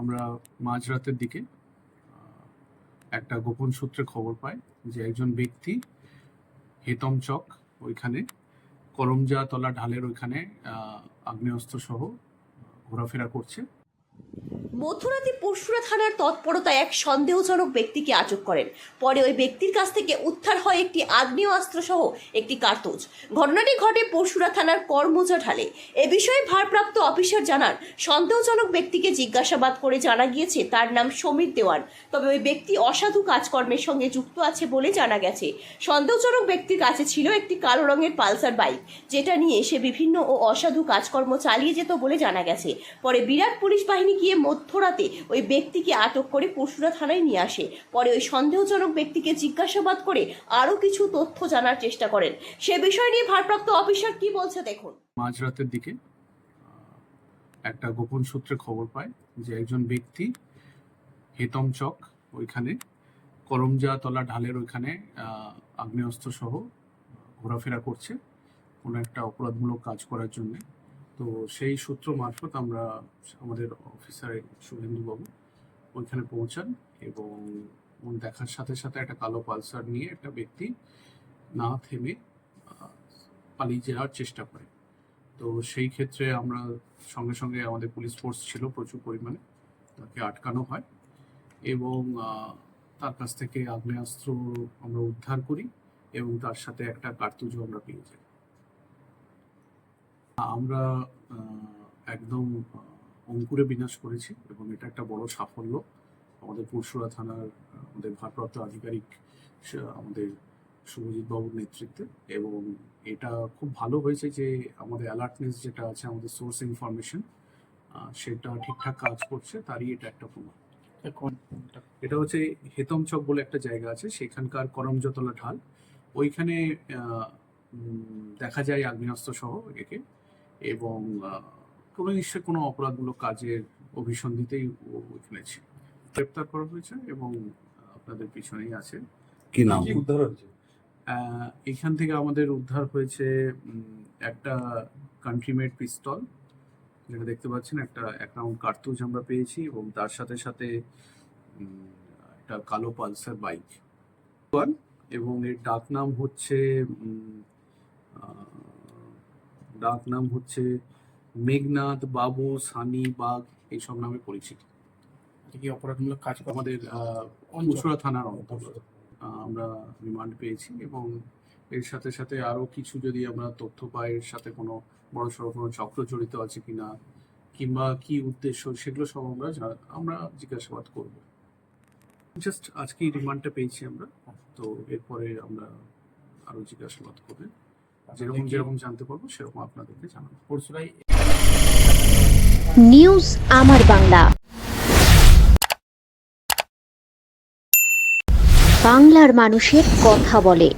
আমরা মাঝরাতের দিকে একটা গোপন সূত্রে খবর পাই যে একজন ব্যক্তি হেতম চক ওইখানে করমজাতলা ঢালের ওইখানে আগ্নেয়াস্ত্র সহ ঘোরাফেরা করছে। মধ্যরাতে পরশুরা থানার তৎপরতায় এক সন্দেহজনক ব্যক্তিকে আটক করেন। পরে ওই ব্যক্তির কাছ থেকে উদ্ধার হয় একটি আগ্নেয়াস্ত্র সহ একটি কার্তুজ। ঘটনাটি ঘটে পরশুরা থানার কর্মজা ঢালে। এ বিষয়ে ভারপ্রাপ্ত অফিসার জানান, সন্দেহজনক ব্যক্তিকে জিজ্ঞাসাবাদ করে জানা গিয়েছে তার নাম সমীর দেওয়ান। তবে ওই ব্যক্তি অসাধু কাজকর্মের সঙ্গে যুক্ত আছে বলে জানা গেছে। সন্দেহজনক ব্যক্তির কাছে ছিল একটি কালো রঙের পালসার বাইক, যেটা নিয়ে সে বিভিন্ন ও অসাধু কাজকর্ম চালিয়ে যেত বলে জানা গেছে। পরে বিরাট পুলিশ বাহিনী গিয়ে মধ্যরাতে ওই ব্যক্তিকে আটক করে পরশুরা থানায় নিয়ে আসে। পরে ওই সন্দেহজনক ব্যক্তিকে জিজ্ঞাসাবাদ করে আরও কিছু তথ্য জানার চেষ্টা করেন। সে বিষয় নিয়ে ভারপ্রাপ্ত অফিসার কি বলছে দেখুন। মাঝরাতের দিকে একটা গোপন সূত্রে খবর পায় যে একজন ব্যক্তি হেতম চক ওইখানে করমজাতলা ঢালের ওইখানে আগ্নেয়াস্ত্র সহ ঘোরাফেরা করছে কোনো একটা অপরাধমূলক কাজ করার জন্য। তো সেই সূত্র মারফত আমরা আমাদের অফিসার শুভেন্দুবাবু ওইখানে পৌঁছান এবং দেখার সাথে সাথে একটা কালো পালসার নিয়ে একটা ব্যক্তি না থেমে পালিয়ে যাওয়ার চেষ্টা করে। তো সেই ক্ষেত্রে আমরা সঙ্গে সঙ্গে আমাদের পুলিশ ফোর্স ছিল প্রচুর পরিমাণে, তাকে আটকানো হয় এবং তার কাছ থেকে আগ্নেয়াস্ত্র আমরা উদ্ধার করি এবং তার সাথে একটা কার্তুজও আমরা পেয়ে যাই। আমরা একদম অঙ্কুরে বিনাশ করেছি এবং এটা একটা বড় সাফল্য। আমাদের পরশুরা থানার আমাদের ভারপ্রাপ্ত আধিকারিক আমাদের শুভজিৎ বাবুর নেতৃত্বে এবং এটা খুব ভালো হয়েছে যে আমাদের অ্যালার্টনেস যেটা আছে আমাদের সোর্স ইনফরমেশন সেটা ঠিকঠাক কাজ করছে তারই এটা একটা প্রমাণ। এটা হচ্ছে হেতম চক বলে একটা জায়গা আছে সেখানকার করমজতলা ঢাল। ওইখানে দেখা যায় আগ্নেয়াস্ত্র সহ একে। এবং কোনো নিশ্চয় কোনো অপরাধমূলক কাজের অভিসন্ধিতেই ও ওইখানে ছিল। গ্রেপ্তার করা হয়েছে এবং আপনাদের পিছনেই আছে। কি নাম? উদ্ধার হয়েছে? এখান থেকে আমাদের উদ্ধার হয়েছে একটা কান্ট্রিমেড পিস্তল যেটা দেখতে পাচ্ছেন একটা এক রাউন্ড কার্তুজ আমরা পেয়েছি এবং তার সাথে সাথে একটা কালো পালসার বাইক এবং এর ডাক নাম হচ্ছে ডাক নাম হচ্ছে মেঘনাথ বাবু সানি বাগ এইসব নামে পরিচিত। কি অপরাধমূলক কাজ আমাদের। কুচুড়া থানার অন্তর্গত। আমরা রিমান্ড পেয়েছি এবং এর সাথে সাথে আরও কিছু যদি আমরা তথ্য পাই এর সাথে কোনো বড় সড়ো কোনো চক্র জড়িত আছে কিনা কিংবা কি উদ্দেশ্য সেগুলো সব আমরা আমরা জিজ্ঞাসাবাদ করব। জাস্ট আজকে রিমান্ডটা পেয়েছি আমরা তো এরপরে আমরা আরও জিজ্ঞাসাবাদ করবে। যেরকম যেরকম জানতে পারব সেরকম আপনাদেরকে জানাব। পরশুরাই নিউজ আমার বাংলা। বাংলার মানুষের কথা বলে।